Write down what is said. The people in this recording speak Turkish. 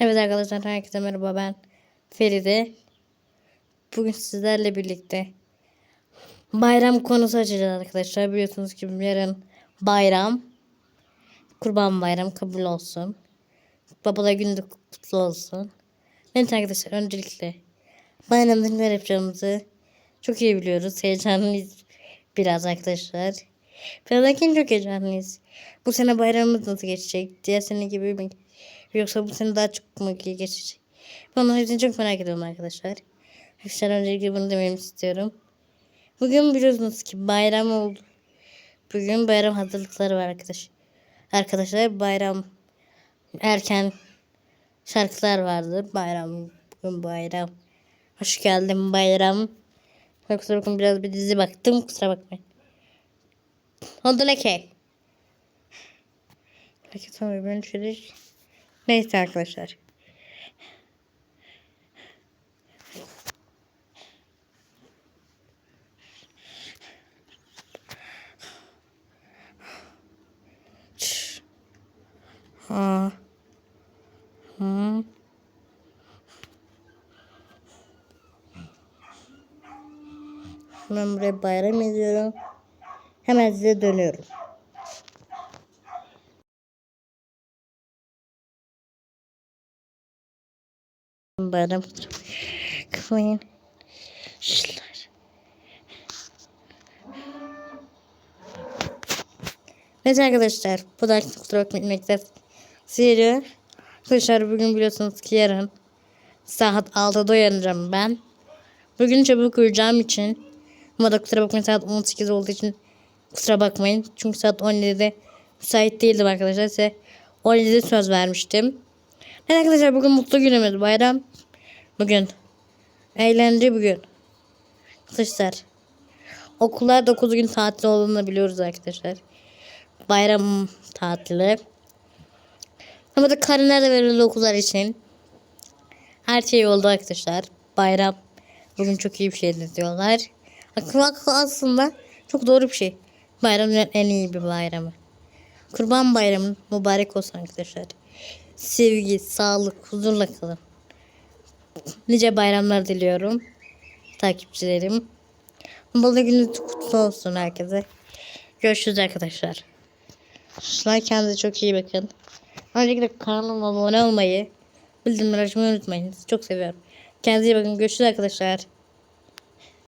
Evet arkadaşlar herkese merhaba ben Feride. Bugün sizlerle birlikte bayram konusu açacağız arkadaşlar. Biliyorsunuz ki yarın bayram. Kurban bayram kabul olsun. Babalar günü kutlu olsun. Evet arkadaşlar öncelikle bayramda neler yapacağımızı çok iyi biliyoruz. Heyecanlıyız biraz arkadaşlar. Birazdan çok heyecanlıyız. Bu sene bayramımız nasıl geçecek? Diğer sene gibi mi? Yoksa bu sene daha çok mu geçecek? Ben onun hepsini çok merak ediyorum arkadaşlar. Arkadaşlar öncelikle bunu dememi istiyorum. Bugün biliyorsunuz ki bayram oldu. Bugün bayram hazırlıkları var arkadaş. Arkadaşlar bayram erken şarkılar vardı. Bayram bugün bayram. Hoş geldin bayram. Kusura bakın biraz bir dizi baktım. Kusura bakmayın. Oldu leke. Leke sonra ben şöyle... Neyse arkadaşlar. Ha. Hı. Ben buraya bayram ediyorum. Hemen size dönüyorum. Bayram kıvayın. Şşlar. Evet arkadaşlar. Bu da bakmayın bekler. Sihiri. Arkadaşlar bugün biliyorsunuz ki yarın saat 6'da uyanacağım ben. Bugün çabuk uyuyacağım için ama da kusura bakmayın saat 18 olduğu için kusura bakmayın. Çünkü saat 17'de müsait değildim arkadaşlar. Size 17'de söz vermiştim. Evet arkadaşlar bugün mutlu günümüz bayram. Bugün. Eğlence bugün. Arkadaşlar. Okullar 9 gün tatil olduğunu biliyoruz arkadaşlar. Bayram tatili. Ama da karneler de verildi okullar için. Her şey oldu arkadaşlar. Bayram. Bugün çok iyi bir şey diyorlar. Akıl aslında çok doğru bir şey. Bayram dünyanın en iyi bir bayramı. Kurban bayramı mübarek olsun arkadaşlar. Sevgi, sağlık, huzurla kalın. Nice bayramlar diliyorum. Takipçilerim. Balı günü kutlu olsun herkese. Görüşürüz arkadaşlar. Sizler kendinize çok iyi bakın. Öncelikle kanalıma abone olmayı, bildirimleri açmayı unutmayın. Çok seviyorum. Kendinize iyi bakın. Görüşürüz arkadaşlar.